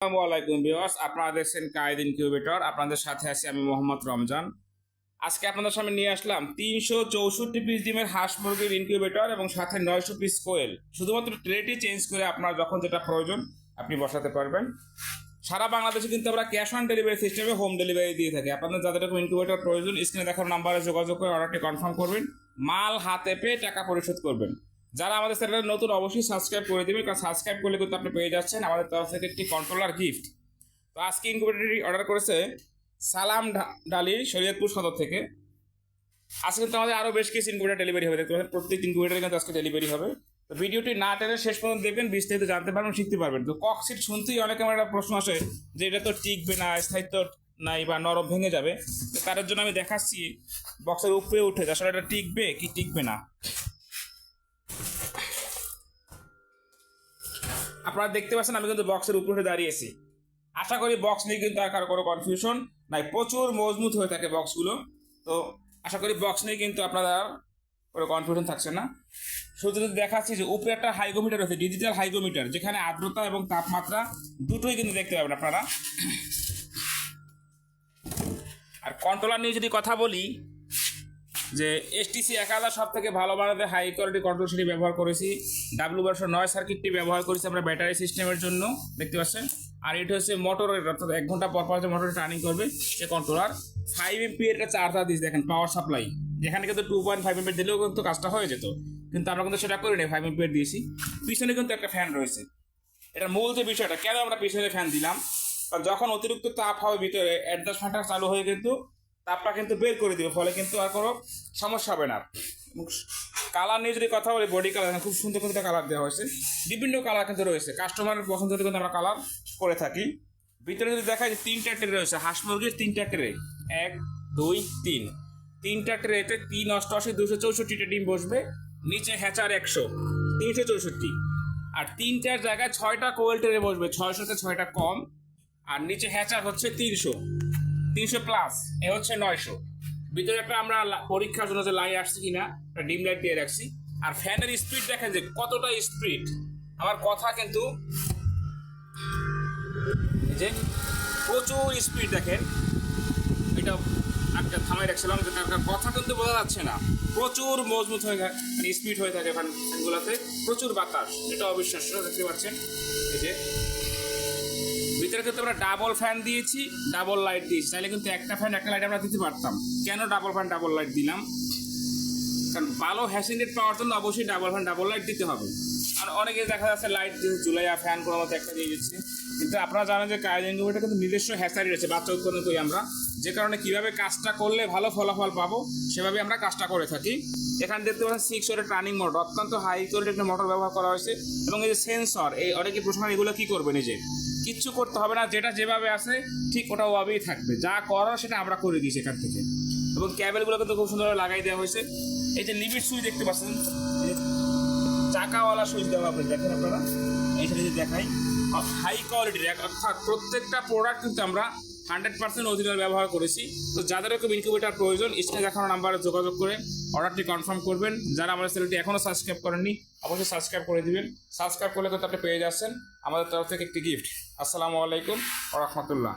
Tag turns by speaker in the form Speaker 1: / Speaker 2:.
Speaker 1: আসসালামু আলাইকুম ভিউয়ার্স আপনারা দেখছেন কায়েদ ইনকিউবেটর আপনাদের সাথে আছি আমি মোহাম্মদ রমজান। আজকে আপনাদের সামনে নিয়ে আসলাম তিনশো চৌষট্টি পিস ডিমের হাঁস মুরগির ইনকিউবেটর এবং সাথে নয়শো পিস কোয়েল। শুধুমাত্র ট্রেটি চেঞ্জ করে আপনার যখন যেটা প্রয়োজন, আপনি বসাতে পারবেন। সারা বাংলাদেশে কিন্তু আমরা ক্যাশ অন ডেলিভারি সিস্টেমে হোম ডেলিভারি দিয়ে থাকি। আপনাদের যাদের এরকম ইনকিউবেটর প্রয়োজন স্ক্রিনে দেখার নাম্বারে যোগাযোগ করে অর্ডারটি কনফার্ম করবেন। মাল হাতে পেয়ে টাকা পরিশোধ করবেন। যারা আমাদের চ্যানেলে নতুন, অবশ্যই সাবস্ক্রাইব করে দেবেন, কারণ সাবস্ক্রাইব করলে কিন্তু আপনি পেয়ে যাচ্ছেন আমাদের তরফ থেকে একটি কন্ট্রোলার গিফট তো আজকে ইনকিউবেটরটি অর্ডার করেছে সালাম ডালি শরীয়তপুর সদর থেকে। আজকে কিন্তু আমাদের আরও বেশ কিছু ইনকিউবেটার ডেলিভারি হবে, দেখতে পাচ্ছেন প্রত্যেক ইনকিউবেটারে কিন্তু আজকে ডেলিভারি হবে। তো ভিডিওটি না টেনে শেষ পর্যন্ত দেখবেন, বিস্তারিত জানতে পারবেন, শিখতে পারবেন। তো কক্সিট শুনতেই অনেক আমার একটা প্রশ্ন আসে যে এটা তো টিকবে না, স্থায়িত্ব নাই বা নরম ভেঙে যাবে। তো তার জন্য আমি দেখাচ্ছি বক্সের উপরে উঠে আসলে এটা টিকবে কি টিকবে না। আপনারা দেখতে পাচ্ছেন, আমি কিন্তু বক্সের উপরে দাঁড়িয়েছি। আশা করি বক্স নিয়ে কিন্তু আর কারও কোনো কনফিউশন নাই, প্রচুর মজবুত হয়ে থাকে বক্সগুলো তো আশা করি বক্স নিয়ে কিন্তু আপনারা কোনো কনফিউশন থাকছে না। শুধু যদি দেখাচ্ছি যে উপরে একটা হাইগোমিটার রয়েছে ডিজিটাল হাইগোমিটার যেখানে আর্দ্রতা এবং তাপমাত্রা দুটোই কিন্তু দেখতে পাবেন আপনারা। আর কন্ট্রোলার নিয়ে যদি কথা বলি যে এসটিসি এক হাজার সব থেকে ভালো মানের হাই কোয়ালিটি কন্ট্রোল সেটি ব্যবহার করেছি। ডাব্লু বারশো নয় সার্কিটটি ব্যবহার করেছি আমরা ব্যাটারি সিস্টেমের জন্য, দেখতে পাচ্ছেন? আর এটা হচ্ছে মোটরের অর্থাৎ এক ঘণ্টা পর পর যে মোটর টার্নিং করবে, সে কন্ট্রোলার ফাইভ এমপি একটা চার্জার দিয়েছে, দেখেন পাওয়ার সাপ্লাই যেখানে কিন্তু টু পয়েন্ট ফাইভ এমপি দিলেও কিন্তু কাজটা হয়ে যেত। কিন্তু আমরা কিন্তু সেটা করি ফাইভ এমপি দিয়েছি। পিছনে কিন্তু একটা ফ্যান রয়েছে। এটা মূল যে বিষয়টা, কেন আমরা পিছনে ফ্যান দিলাম? কারণ যখন অতিরিক্ত তাপ হবে, ভিতরে অ্যাডজাস্ট ফ্যানটা চালু হয়ে কিন্তু তাপটা কিন্তু বের করে দিবে, ফলে কিন্তু আর কোনো সমস্যা হবে না। কালার নিয়ে যদি কথা বলি বডি কালার খুব সুন্দর সুন্দর কালার দেওয়া হয়েছে। বিভিন্ন কালার কিন্তু রয়েছে। কাস্টমারের পছন্দ কিন্তু আমরা কালার করে থাকি। ভিতরে যদি দেখা যায় তিনটা ট্রে রয়েছে, হাঁস মুরগির তিনটা ট্রে এক, দুই, তিন। তিনটা ট্রেতে তিন অষ্টআশি দুশো চৌষট্টিটা ডিম বসবে। নিচে হ্যাচার একশো, তিনশো চৌষট্টি। আর তিনটার জায়গায় ছয়টা কোয়েল ট্রে বসবে, ছয়শোতে ছয়টা কম। আর নিচে হ্যাচার হচ্ছে তিনশো। তিনশো প্লাস এ হচ্ছে নয়শো। ভিতরে একটা আমরা পরীক্ষার জন্য যে লাইট আসছে কিনা, একটা ডিম লাইট দিয়ে রাখছি। আর ফ্যানের স্পিড দেখেন যে কতটা স্পিড আমার কথা কিন্তু যে প্রচুর স্পিড দেখেন। এটা একটা থামাই রাখছিলাম যে তার কথা কিন্তু বোঝা যাচ্ছে না। প্রচুর মজবুত হয়ে মানে স্পিড হয়ে থাকে ফ্যান ফ্যানগুলোতে প্রচুর বাতাস, এটা অবিশ্বাস্য, দেখতে পাচ্ছেন? এই যে ভিতরে কিন্তু আমরা ডাবল ফ্যান দিয়েছি ডাবল লাইট দিয়েছি। তাহলে কিন্তু একটা ফ্যান একটা লাইট আমরা দিতে পারতাম। কেন ডাবল ফ্যান ডাবল লাইট দিলাম? কারণ ভালো হ্যাসিনেট পাওয়ার জন্য অবশ্যই ডাবল ফ্যান ডাবল লাইট দিতে হবে। আর অনেকে দেখা যাচ্ছে লাইট জুলাইয়া ফ্যান কোনো মতো একটা দিয়ে দিচ্ছে। কিন্তু আপনারা জানেন যে কাজ কিন্তু নিজস্ব হ্যাসারি রয়েছে, বাচ্চা উৎপন্ন করি আমরা। যে কারণে কীভাবে কাজটা করলে ভালো ফলাফল পাবো, সেভাবে আমরা কাজটা করে থাকি। এখানে দেখতে পাচ্ছেন সিক্স ওয়ারের টার্নিং মোটর অত্যন্ত হাই কোয়ালিটির একটা মোটর ব্যবহার করা হয়েছে। এবং এই যে সেন্সর এই অনেকে প্রশ্ন এগুলো কি করবে নিজে কিচ্ছু করতে হবে না, যেটা যেভাবে আছে ঠিক ওটা ওভাবেই থাকবে। যা করো সেটা আমরা করে দিই সেখান থেকে। এবং ক্যাবেলগুলোকে তো খুব সুন্দরভাবে লাগাই দেওয়া হয়েছে। এই যে লিমিট সুইচ দেখতে পাচ্ছেন চাকাওয়ালা সুইচ দেওয়া হবে, দেখেন আপনারা। এইখানে যদি দেখাই হাই কোয়ালিটির অর্থাৎ প্রত্যেকটা প্রোডাক্ট কিন্তু আমরা হান্ড্রেড পার্সেন্ট অরিজিনাল ব্যবহার করেছি। তো যাদের এরকম ইনকিউবেটার প্রয়োজন, স্ক্রিনে দেখানো নাম্বারে যোগাযোগ করে অর্ডারটি কনফার্ম করবেন। যারা আমাদের চ্যানেলটি এখনও সাবস্ক্রাইব করেননি, অবশ্যই সাবস্ক্রাইব করে দিবেন। সাবস্ক্রাইব করলে তো আপনি পেয়ে যাচ্ছেন আমাদের তরফ থেকে একটি গিফট আসসালামু আলাইকুম রহমতুল্লাহ।